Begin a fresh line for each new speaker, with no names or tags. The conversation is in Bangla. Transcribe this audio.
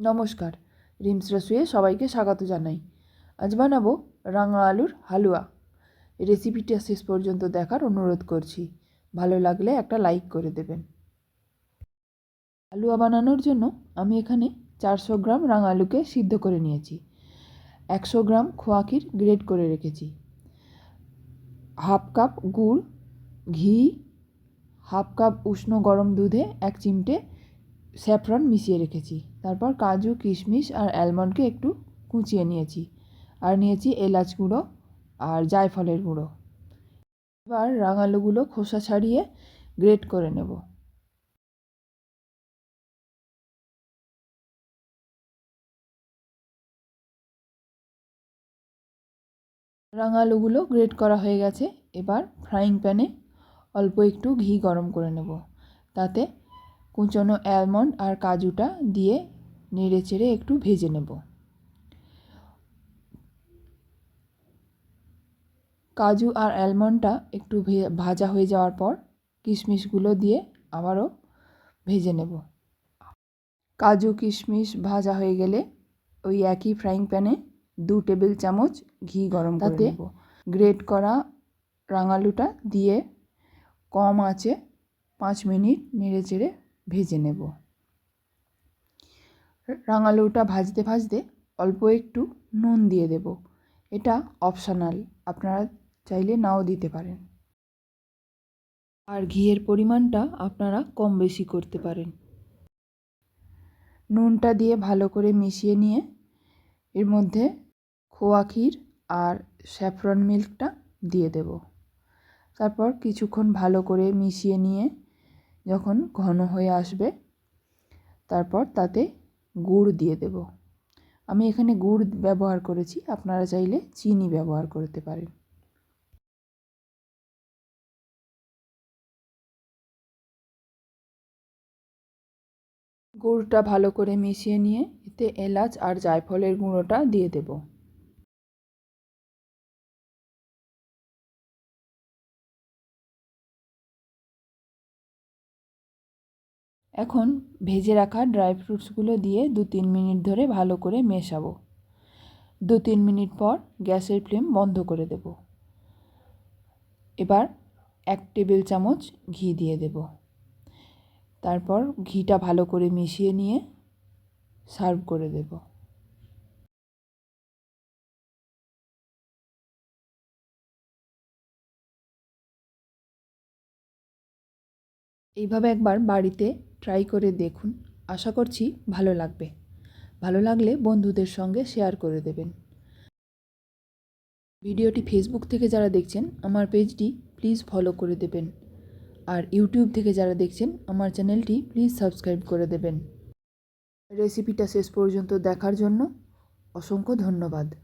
নমস্কার। রিমস রসুয়ে সবাইকে স্বাগত জানাই। আজ বানাবো রাঙা আলুর হালুয়া। রেসিপিটা শেষ পর্যন্ত দেখার অনুরোধ করছি। ভালো লাগলে একটা লাইক করে দেবেন। হালুয়া বানানোর জন্য আমি এখানে চারশো গ্রাম রাঙা আলুকে সিদ্ধ করে নিয়েছি। একশো গ্রাম খোয়াকির গ্রেড করে রেখেছি। হাফ কাপ গুড়, ঘি, হাফ কাপ উষ্ণ গরম দুধে এক চিমটে স্যাফরন মিশিয়ে রেখেছি। তারপর কাজু, কিশমিশ আর অ্যালমন্ডকে একটু কুচিয়ে নিয়েছি। আর নিয়েছি এলাচ গুঁড়ো আর জায়ফলের গুঁড়ো। এবার রাঙালুগুলো খোসা ছাড়িয়ে গ্রেট করে নেব। রাঙালুগুলো গ্রেট করা হয়ে গেছে। এবার ফ্রাইং প্যানে অল্প একটু ঘি গরম করে নেব। তাতে কুচনো অ্যালমন্ড আর কাজুটা দিয়ে নেড়ে চেড়ে একটু ভেজে নেব। কাজু আর অ্যালমন্ডটা একটু ভাজা হয়ে যাওয়ার পর কিশমিশগুলো দিয়ে আবারও ভেজে নেব। কাজু কিশমিশ ভাজা হয়ে গেলে ওই একই ফ্রাইং প্যানে দু টেবিল চামচ ঘি গরম তাতে গ্রেট করা রাঙালুটা দিয়ে কম আঁচে পাঁচ মিনিট নেড়ে চেড়ে ভেজে নেব। রাঙালুটা ভাজতে ভাজতে অল্প একটু নুন দিয়ে দেব। এটা অপশানাল আপনারা চাইলে নাও দিতে পারেন। আর ঘিয়ের পরিমাণটা আপনারা কম বেশি করতে পারেন। নুনটা দিয়ে ভালো করে মিশিয়ে নিয়ে এর মধ্যে খোয়া ক্ষীর আর স্যাফরন মিল্কটা দিয়ে দেব। তারপর কিছুক্ষণ ভালো করে মিশিয়ে নিয়ে যখন ঘন হয়ে আসবে, তারপর তাতে গুড় দিয়ে দেব। আমি এখানে গুড় ব্যবহার করেছি, আপনারা চাইলে চিনি ব্যবহার করতে পারেন। গুড়টা ভালো করে মিশিয়ে নিয়ে এতে এলাচ আর জায়ফলের গুঁড়োটা দিয়ে দেবো। এখন ভেজে রাখা ড্রাই ফ্রুটসগুলো দিয়ে দু তিন মিনিট ধরে ভালো করে মেশাবো। দু তিন মিনিট পর গ্যাসের ফ্লেম বন্ধ করে দেব। এবার এক টেবিল চামচ ঘি দিয়ে দেব। তারপর ঘিটা ভালো করে মিশিয়ে নিয়ে সার্ভ করে দেব। এইভাবে একবার বাড়িতে ট্রাই করে দেখুন। আশা করছি ভালো লাগবে। ভালো লাগলে বন্ধুদের সঙ্গে শেয়ার করে দেবেন। ভিডিওটি ফেসবুক থেকে যারা দেখছেন, আমার পেজটি প্লিজ ফলো করে দেবেন। আর ইউটিউব থেকে যারা দেখছেন, আমার চ্যানেলটি প্লিজ সাবস্ক্রাইব করে দেবেন। রেসিপিটা শেষ পর্যন্ত দেখার জন্য অসংখ্য ধন্যবাদ।